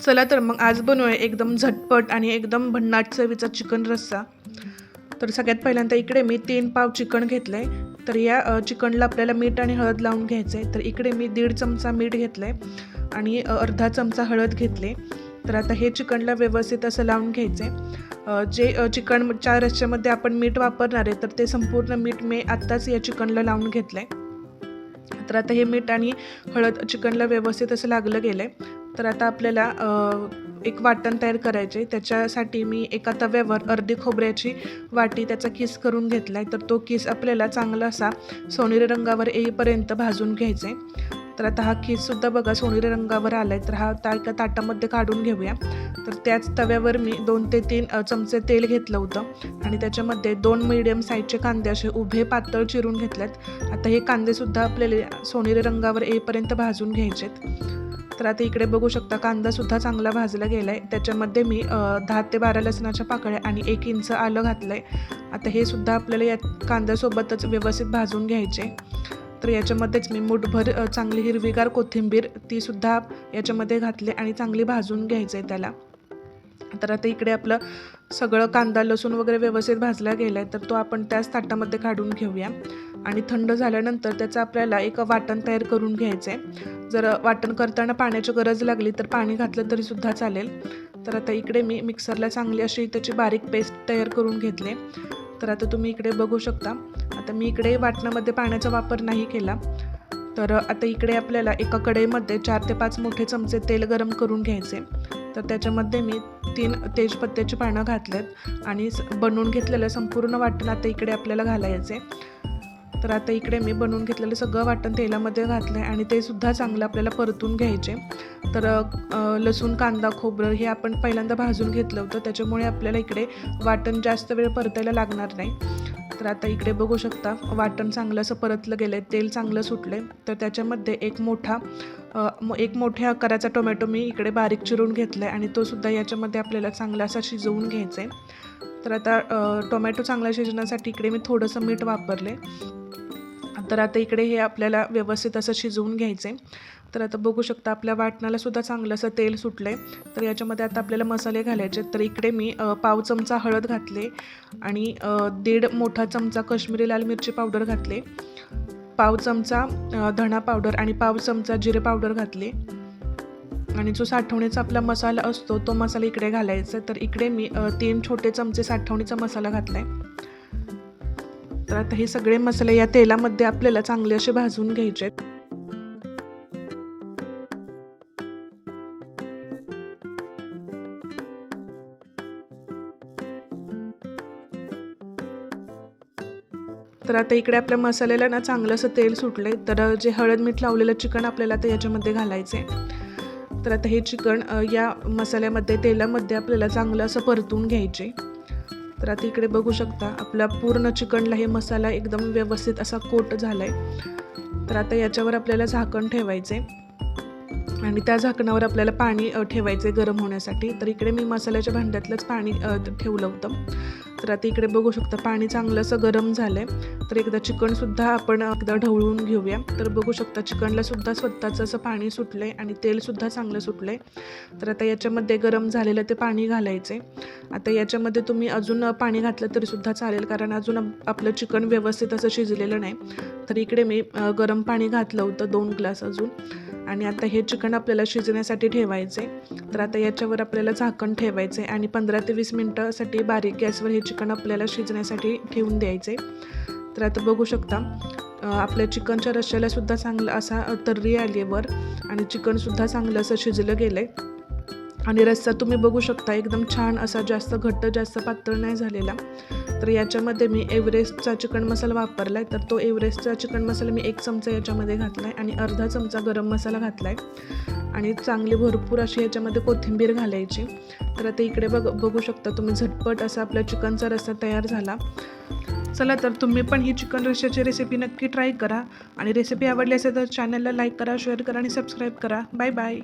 चला तर मग आज बनवूया एकदम झटपट आणि एकदम भन्नाट चवीचा चिकन रस्सा. तर सगळ्यात पहिल्यांदा इकडे मी तीन पाव चिकन घेतलं आहे तर या चिकनला आपल्याला मीठ आणि हळद लावून घ्यायचं आहे तर इकडे मी दीड चमचा मीठ घेतलं आहे आणि अर्धा चमचा हळद घेतले तर आता हे चिकनला व्यवस्थित असं लावून घ्यायचं आहे जे चिकनच्या रस्स्यामध्ये आपण मीठ वापरणार आहे तर ते संपूर्ण मीठ मी आत्ताच या चिकनला लावून घेतलं आहे तर आता हे मीठ आणि हळद चिकनला व्यवस्थित असं लागलं गेलं आहे तर आता आपल्याला एक वाटण तयार करायचे त्याच्यासाठी मी एका तव्यावर अर्धी खोबऱ्याची वाटी त्याचा किस करून घेतला आहे तर तो किस आपल्याला चांगला असा सोनेरी रंगावर येईपर्यंत भाजून घ्यायचा आहे तर आता हा किससुद्धा बघा सोनेरी रंगावर आला आहे तर हा ता एका ताटामध्ये काढून घेऊया. तर त्याच तव्यावर मी दोन ते तीन चमचे तेल घेतलं होतं. आणि त्याच्यामध्ये दोन मिडियम साईजचे कांदे असे उभे पातळ चिरून घेतलेत. आता हे कांदेसुद्धा आपल्याला सोनेरी रंगावर येईपर्यंत भाजून घ्यायचेत. तर आता इकडे बघू शकता कांदासुद्धा चांगला भाजला गेला आहे त्याच्यामध्ये मी दहा ते बारा लसणाच्या पाकळ्या आणि एक इंच आलं घातलं आहे आता हे सुद्धा आपल्याला या कांद्यासोबतच व्यवस्थित भाजून घ्यायचे. तर याच्यामध्येच मी मुठभर चांगली हिरवीगार कोथिंबीर तीसुद्धा याच्यामध्ये घातली आणि चांगली भाजून घ्यायचं आहे त्याला. तर आता इकडे आपलं सगळं कांदा लसूण वगैरे व्यवस्थित भाजला गेला आहे तर तो आपण त्याच ताटामध्ये काढून घेऊया. आणि थंड झाल्यानंतर त्याचं आपल्याला एक वाटण तयार करून घ्यायचं आहे जर वाटण करताना पाण्याची गरज लागली तर पाणी घातलं तरीसुद्धा चालेल. तर आता इकडे मी मिक्सरला चांगली अशी त्याची बारीक पेस्ट तयार करून घेतले. तर आता तुम्ही इकडे बघू शकता. आता मी इकडे वाटणामध्ये पाण्याचा वापर नाही केला. तर आता इकडे आपल्याला एका कढईमध्ये चार ते पाच मोठे चमचे तेल गरम करून घ्यायचे. तर त्याच्यामध्ये मी तीन तेजपत्त्याची पानं घातलेत आणि स- बनवून घेतलेलं संपूर्ण वाटण आता इकडे आपल्याला घालायचे तर आता इकडे मी बनवून घेतलेलं सगळं वाटण तेलामध्ये घातलं आहे आणि ते सुद्धा चांगलं आपल्याला परतून घ्यायचे. तर लसूण कांदा खोबरं हे आपण पहिल्यांदा भाजून घेतलं होतं. त्याच्यामुळे आपल्याला इकडे वाटण जास्त वेळ परतायला लागणार नाही. तर आता इकडे बघू शकता वाटण चांगलं असं परतलं गेलं आहे तेल चांगलं सुटले तर त्याच्यामध्ये एक मोठा एक मोठ्या आकाराचा टोमॅटो मी इकडे बारीक चिरून घेतला आहे आणि तो सुद्धा याच्यामध्ये आपल्याला चांगला असा शिजवून घ्यायचा आहे तर आता टोमॅटो चांगला शिजण्यासाठी इकडे मी थोडंसं मीठ वापरले तर आता इकडे हे आपल्याला व्यवस्थित असं शिजवून घ्यायचं आहे तर आता बघू शकता आपल्या वाटणाला सुद्धा चांगलं असं तेल सुटलं आहे तर याच्यामध्ये आता आपल्याला मसाले घालायचे तर इकडे मी पाव चमचा हळद घातले आणि दीड मोठा चमचा कश्मीरी लाल मिरची पावडर घातले. पाव चमचा धणा पावडर आणि पाव चमचा जिरे पावडर घातले. आणि जो साठवणीचा आपला मसाला असतो तो मसाला इकडे घालायचा तर इकडे मी तीन छोटे चमचे साठवणीचा मसाला घातला आहे तर आता हे सगळे मसाले या तेलामध्ये आपल्याला चांगले असे भाजून घ्यायचे आहेत. तर आता इकडे आपल्या मसाल्याला ना चांगलं असं तेल सुटलंय. तर जे हळद मीठ लावलेलं चिकन आपल्याला ते याच्यामध्ये घालायचं आहे. तर आता हे चिकन या मसाल्यामध्ये तेलामध्ये आपल्याला चांगलं असं परतून घ्यायचे. तर आता इकडे बघू शकता आपला पूर्ण चिकनला हे मसाला एकदम व्यवस्थित असा कोट झाला आहे तर आता याच्यावर आपल्याला झाकण ठेवायचे आणि त्या झाकणावर आपल्याला पाणी ठेवायचं आहे गरम होण्यासाठी. तर इकडे मी मसाल्याच्या भांड्यातलंच पाणी ठेवलं होतं. तर आता इकडे बघू शकता पाणी चांगलं असं गरम झालं आहे तर एकदा चिकनसुद्धा आपण एकदा ढवळून घेऊया. तर बघू शकता चिकनलासुद्धा स्वतःचं असं पाणी सुटलं आहे आणि तेलसुद्धा चांगलं सुटलं आहे तर आता याच्यामध्ये गरम झालेलं ते पाणी घालायचे आता याच्यामध्ये तुम्ही अजून पाणी घातलं तरीसुद्धा चालेल कारण अजून आपलं चिकन व्यवस्थित असं शिजलेलं नाही. तर इकडे मी गरम पाणी घातलं होतं दोन ग्लास अजून. आणि आता हे चिकन आपल्याला शिजण्यासाठी ठेवायचे. तर आता याच्यावर आपल्याला झाकण ठेवायचे आणि पंधरा ते वीस मिनटासाठी बारीक गॅसवर हे चिकन आपल्याला शिजण्यासाठी ठेवून द्यायचे. तर आता बघू शकता आपल्या चिकनच्या रश्श्यालासुद्धा चांगलं असा तर्री आली आहे वर आणि चिकनसुद्धा चांगलं असं शिजलं गेलं आहे आणि रस्सा तुम्ही बघू शकता एकदम छान असा जास्त घट्ट जास्त पातळ नाही झालेला. तर याच्यामध्ये मी एव्हरेस्टचा चिकन मसाला वापरला आहे तर तो एव्हरेस्टचा चिकन मसाला मी एक चमचा याच्यामध्ये घातला आहे आणि अर्धा चमचा गरम मसाला घातला आहे आणि चांगली भरपूर अशी याच्यामध्ये कोथिंबीर घालायची. तर आता इकडे बघ बघू शकता तुम्ही झटपट असा आपला चिकनचा रस्सा तयार झाला. चला तर तुम्ही पण ही चिकन रश्श्याची रेसिपी नक्की ट्राय करा. आणि रेसिपी आवडली असेल तर चॅनलला लाईक करा शेअर करा आणि सबस्क्राईब करा. Bye bye